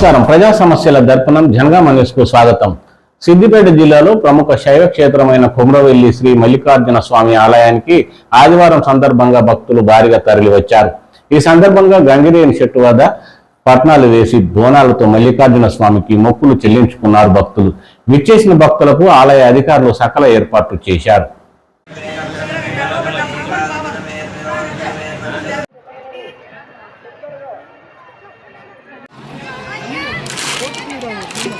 నమస్కారం. ప్రజా సమస్యల దర్పణం జనగామ న్యూస్కు స్వాగతం. సిద్దిపేట జిల్లాలో ప్రముఖ శైవ క్షేత్రమైన కుమ్రవెల్లి శ్రీ మల్లికార్జున స్వామి ఆలయానికి ఆదివారం సందర్భంగా భక్తులు భారీగా తరలి వచ్చారు ఈ సందర్భంగా గంగిరేని చెట్టు వద్ద పట్నాలు వేసి బోనాలతో మల్లికార్జున స్వామికి మొక్కులు చెల్లించుకున్నారు భక్తులు. విచ్చేసిన భక్తులకు ఆలయ అధికారులు సకల ఏర్పాట్లు చేశారు. 对